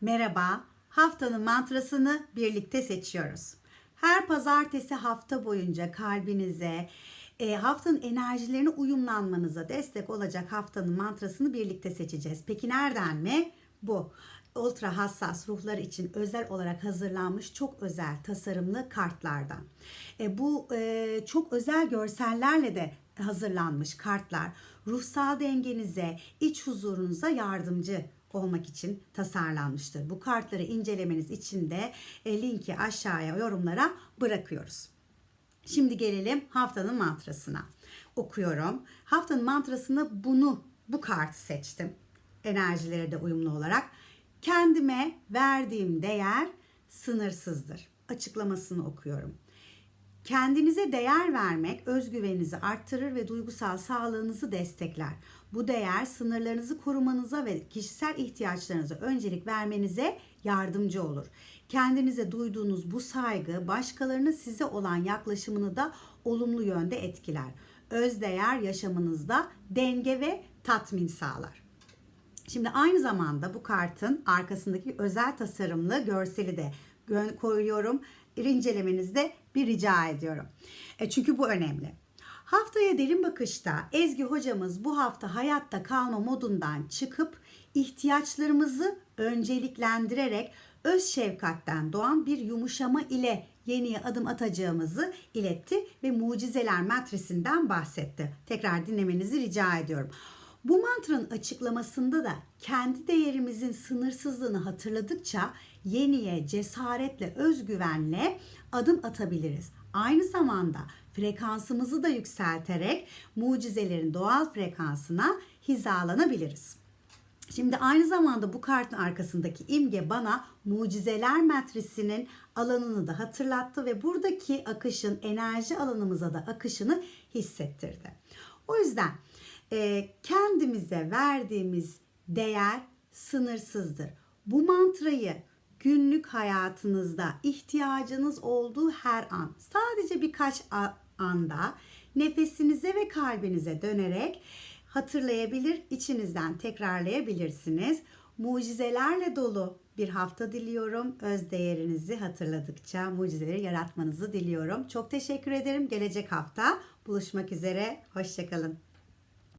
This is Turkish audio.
Merhaba, haftanın mantrasını birlikte seçiyoruz. Her pazartesi hafta boyunca kalbinize, e, haftanın enerjilerine uyumlanmanıza destek olacak haftanın mantrasını birlikte seçeceğiz. Peki nereden mi? Bu ultra hassas ruhlar için özel olarak hazırlanmış çok özel tasarımlı kartlardan. E, bu e, çok özel görsellerle de hazırlanmış kartlar ruhsal dengenize, iç huzurunuza yardımcı olmak için tasarlanmıştır. Bu kartları incelemeniz için de e, linki aşağıya yorumlara bırakıyoruz. Şimdi gelelim haftanın mantrasına. Okuyorum. Haftanın mantrasını bunu bu kartı seçtim. Enerjilere de uyumlu olarak. Kendime verdiğim değer sınırsızdır. Açıklamasını okuyorum. Kendinize değer vermek özgüveninizi arttırır ve duygusal sağlığınızı destekler. Bu değer sınırlarınızı korumanıza ve kişisel ihtiyaçlarınıza öncelik vermenize yardımcı olur. Kendinize duyduğunuz bu saygı başkalarının size olan yaklaşımını da olumlu yönde etkiler. Özdeğer yaşamınızda denge ve tatmin sağlar. Şimdi aynı zamanda bu kartın arkasındaki özel tasarımlı görseli de koyuyorum. İncelemenizde bir rica ediyorum. E çünkü bu önemli. Haftaya derin bakışta Ezgi hocamız bu hafta hayatta kalma modundan çıkıp ihtiyaçlarımızı önceliklendirerek öz şefkatten doğan bir yumuşama ile yeniye adım atacağımızı iletti ve mucizeler matrisinden bahsetti. Tekrar dinlemenizi rica ediyorum. Bu mantranın açıklamasında da kendi değerimizin sınırsızlığını hatırladıkça yeniye cesaretle, özgüvenle adım atabiliriz. Aynı zamanda frekansımızı da yükselterek mucizelerin doğal frekansına hizalanabiliriz. Şimdi aynı zamanda bu kartın arkasındaki imge bana mucizeler matrisinin alanını da hatırlattı ve buradaki akışın enerji alanımıza da akışını hissettirdi. O yüzden e, kendimize verdiğimiz değer sınırsızdır. Bu mantrayı günlük hayatınızda ihtiyacınız olduğu her an sadece birkaç anda nefesinize ve kalbinize dönerek hatırlayabilir, içinizden tekrarlayabilirsiniz. Mucizelerle dolu bir hafta diliyorum. Öz değerinizi hatırladıkça mucizeleri yaratmanızı diliyorum. Çok teşekkür ederim. Gelecek hafta buluşmak üzere. Hoşçakalın.